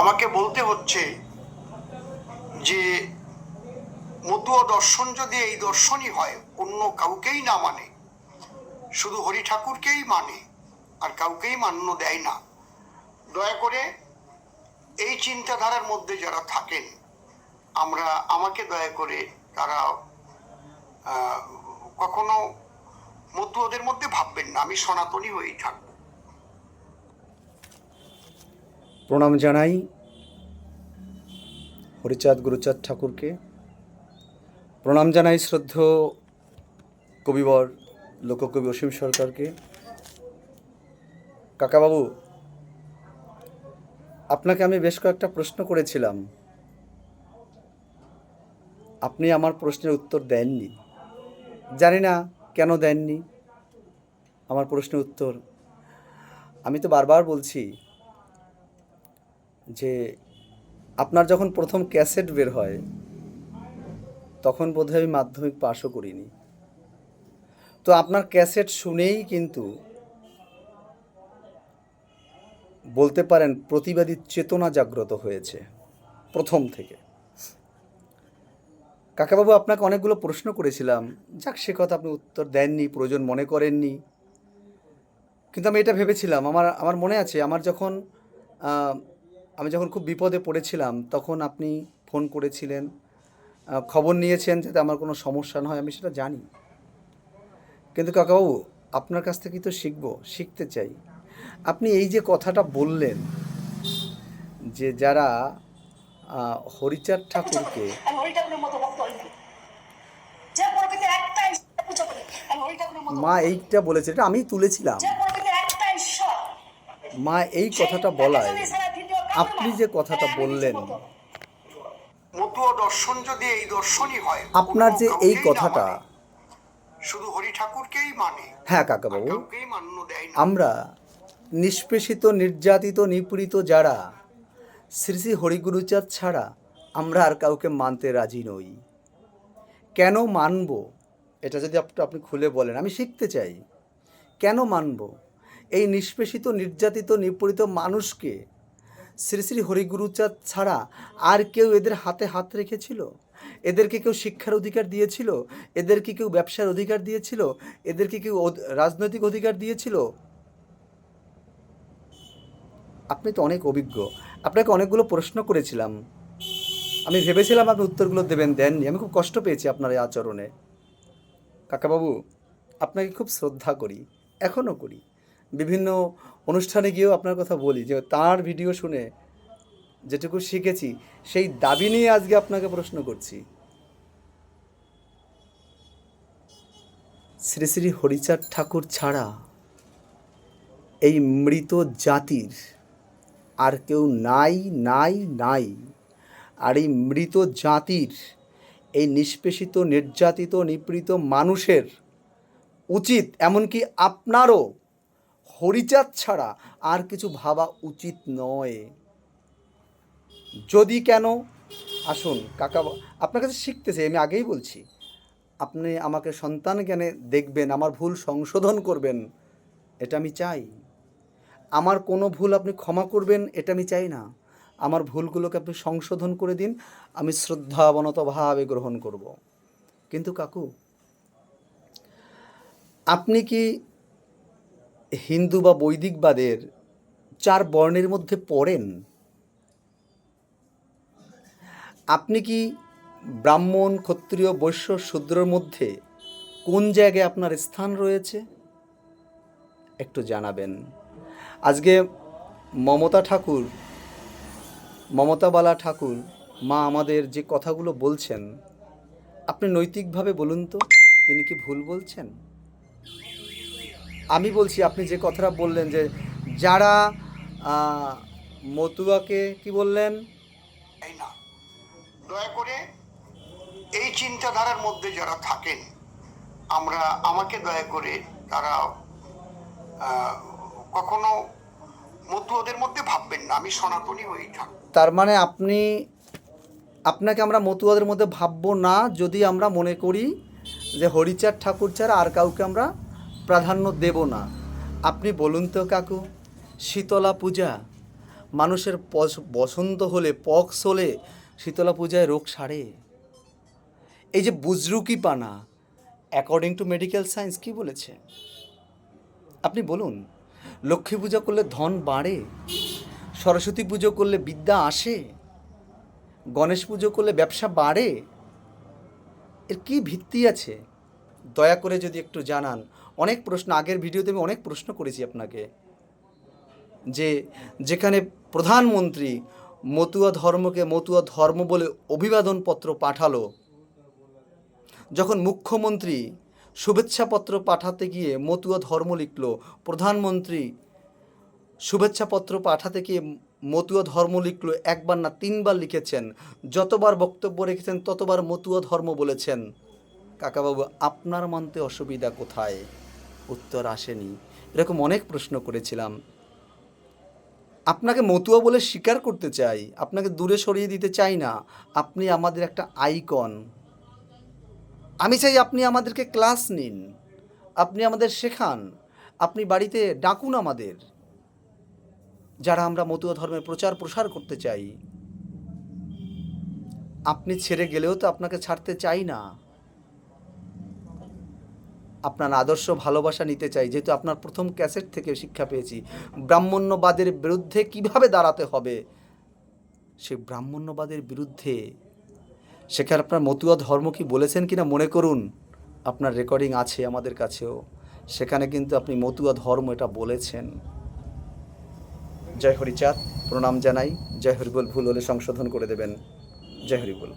আমাকে বলতে হচ্ছে যে মতুয়া দর্শন যদি এই দর্শনই হয়, অন্য কাউকেই না মানে। শুধু হরি ঠাকুরকেই মানে আর কাউকেই মান্য দেয় না। দয়া করে এই চিন্তাধারার মধ্যে যারা থাকেন, আমরা, আমাকে দয়া করে তারা কখনো মতুয়াদের মধ্যে ভাববেন না, আমি সনাতনী হয়েই থাকব। প্রণাম জানাই হরিচাঁদ গুরুচাঁদ ঠাকুরকে। প্রণাম জানাই শ্রদ্ধ কবিবর, লোককবি অসীম সরকারকে। কাকাবাবু, আপনাকে আমি বেশ কয়েকটা প্রশ্ন করেছিলাম। আপনি আমার প্রশ্নের উত্তর দেননি। জানি না কেন দেননি। আমার প্রশ্নের উত্তর। আমি তো বারবার বলছি যে আপনার যখন প্রথম ক্যাসেট বের হয়, তখন বোধহয় আমি মাধ্যমিক পাশও করিনি। তো আপনার ক্যাসেট শুনেই কিন্তু বলতে পারেন প্রতিবাদী চেতনা জাগ্রত হয়েছে, প্রথম থেকে। কাকাবাবু, আপনাকে অনেকগুলো প্রশ্ন করেছিলাম। যাক, সে কথা আপনি উত্তর দেননি, প্রয়োজন মনে করেননি। কিন্তু আমি এটা ভেবেছিলাম, আমার আমার মনে আছে, আমার যখন আমি যখন খুব বিপদে পড়েছিলাম তখন আপনি ফোন করেছিলেন খবর নিয়েছেন যাতে আমার কোনো সমস্যা না হয় আমি সেটা জানি। কিন্তু কাকাবাবু আপনার কাছ থেকেই তো শিখব শিখতে চাই। আপনি এই যে কথাটা বললেন যে যারা হরিচাঁদ ঠাকুরকে মা এইটা বলেছে এটা আমি তুলেছিলাম। মা এই কথাটা বলায়। আপনি যে কথাটা বললেন দর্শন যদি এই দর্শনই হয় আপনার যে এই কথাটা মানে। শুধু হরি ঠাকুরকেই মানে হ্যাঁ কাকাবাবু আমরা নিষ্পেষিত নির্যাতিত নিপীড়িত যারা শ্রী শ্রী হরিগুরুচাঁদ ছাড়া আমরা আর কাউকে মানতে রাজি নই। কেন মানব? এটা যদি আপনি আপনি খুলে বলেন আমি শিখতে চাই। কেন মানব? এই নিষ্পেষিত নির্যাতিত নিপীড়িত মানুষকে শ্রী শ্রী হরিগুরুচাঁদ ছাড়া আর কেউ এদের হাতে হাত রেখেছিল? এদেরকে কেউ শিক্ষার অধিকার দিয়েছিল? এদেরকে কেউ ব্যবসার অধিকার দিয়েছিল? এদেরকে কেউ রাজনৈতিক অধিকার দিয়েছিল? আপনি তো অনেক অভিজ্ঞ। আপনাকে অনেকগুলো প্রশ্ন করেছিলাম। আমি ভেবেছিলাম আপনি উত্তরগুলো দেবেন দেননি। আমি খুব কষ্ট পেয়েছি আপনার এই আচরণে। কাকাবাবু, আপনাকে খুব শ্রদ্ধা করি, এখনও করি। বিভিন্ন অনুষ্ঠানে গিয়েও আপনার কথা বলি যে তার ভিডিও শুনে যেটুকু শিখেছি, সেই দাবি নিয়ে আজকে আপনাকে প্রশ্ন করছি। শ্রী শ্রী হরিচাঁদ ঠাকুর ছাড়া এই মৃত জাতির আর কেউ নাই নাই নাই। আর এই মৃত জাতির, এই নিষ্পেষিত, নির্যাতিত, নিপীড়িত মানুষের উচিত এমনকি আপনারও হরিচাঁদ ছাড়া আর কিছু ভাবা উচিত নয়। যদি কেন? আসুন, কাকা আপনার কাছে শিখতে চাই, আমি আগেই বলছি। আপনি আমাকে সন্তান জ্ঞানে দেখবেন, আমার ভুল সংশোধন করবেন, এটা আমি চাই। আমার কোনো ভুল আপনি ক্ষমা করবেন, এটা আমি চাই না। আমার ভুলগুলোকে আপনি সংশোধন করে দিন, আমি শ্রদ্ধাবনতভাবে গ্রহণ করব। কিন্তু কাকু, আপনি কি হিন্দু বা বৈদিকবাদের চার বর্ণের মধ্যে পড়েন। আপনি কি ব্রাহ্মণ, ক্ষত্রিয়, বৈশ্য, শূদ্রের মধ্যে কোন জায়গায় আপনার স্থান রয়েছে? একটু জানাবেন। আজকে মমতা ঠাকুর, মমতাবালা ঠাকুর, মা আমাদের যে কথাগুলো বলছেন, আপনি নৈতিকভাবে বলুন তো, তিনি কি ভুল বলছেন? আমি বলছি আপনি যে কথাটা বললেন যে যারা মতুয়াকে কি বললেন? দেয় না দয়া করে এই চিন্তাধারার মধ্যে যারা থাকেন আমরা আমাকে দয়া করে তারা কখনো মতুয়াদের মধ্যে ভাববেন না আমি সনাতনী হয়েই থাকব। তার মানে আপনি আপনাকে আমরা মতুয়াদের মধ্যে ভাববো না যদি আমরা মনে করি যে হরিচাঁদ ঠাকুর ছাড়া আর কাউকে আমরা প্রাধান্য দেব না। আপনি বলুন তো কাকু, শীতলা পূজা, মানুষের বসন্ত হলে, পক্স হলে শীতলা পূজায় রোগ সারে। এই যে বুজরুকি পানা অ্যাকর্ডিং টু মেডিকেল সায়েন্স কি বলেছে? আপনি বলুন, লক্ষ্মী পূজা করলে ধন বাড়ে, সরস্বতী পুজো করলে বিদ্যা আসে, গণেশ পুজো করলে ব্যবসা বাড়ে, এর কি ভিত্তি আছে? দয়া করে যদি একটু জানান। অনেক প্রশ্ন, আগের ভিডিওতে আমি অনেক প্রশ্ন করেছি আপনাকে। যে যেখানে প্রধানমন্ত্রী মতুয়া ধর্মকে মতুয়া ধর্ম বলে অভিবাদনপত্র পাঠালো, যখন মুখ্যমন্ত্রী শুভেচ্ছাপত্র পাঠাতে গিয়ে মতুয়া ধর্ম লিখলো, প্রধানমন্ত্রী শুভেচ্ছাপত্র পাঠাতে গিয়ে মতুয়া ধর্ম লিখলো, একবার না তিনবার লিখেছেন, যতবার বক্তব্য রেখেছেন ততবার মতুয়া ধর্ম বলেছেন। কাকাবাবু, আপনার মানতে অসুবিধা কোথায়? উত্তর আসেনি। এরকম অনেক প্রশ্ন করেছিলাম। আপনাকে মতুয়া বলে স্বীকার করতে চাই। আপনাকে দূরে সরিয়ে দিতে চাই না। আপনি আমাদের একটা আইকন। আমি চাই আপনি আমাদেরকে ক্লাস নিন। আপনি আমাদের শেখান। আপনি বাড়িতে ডাকুন আমাদের। যারা আমরা মতুয়া ধর্মের প্রচার প্রসার করতে চাই। আপনি ছেড়ে গেলেও তো আপনাকে ছাড়তে চাই না। আপনার আদর্শ ভালোবাসা নিতে চাই, যেহেতু আপনার প্রথম ক্যাসেট থেকে শিক্ষা পেয়েছি। ব্রাহ্মণ্যবাদের বিরুদ্ধে কীভাবে দাঁড়াতে হবে? সে ব্রাহ্মণ্যবাদের বিরুদ্ধে সেখানে আপনার মতুয়া ধর্ম কি বলেছেন কিনা মনে করুন। আপনার রেকর্ডিং আছে আমাদের কাছেও। সেখানে কিন্তু আপনি মতুয়া ধর্ম এটা বলেছেন। জয় হরিচাঁদ, প্রণাম জানাই। জয় হরিবল, ভুল হলে সংশোধন করে দেবেন। জয় হরিবল।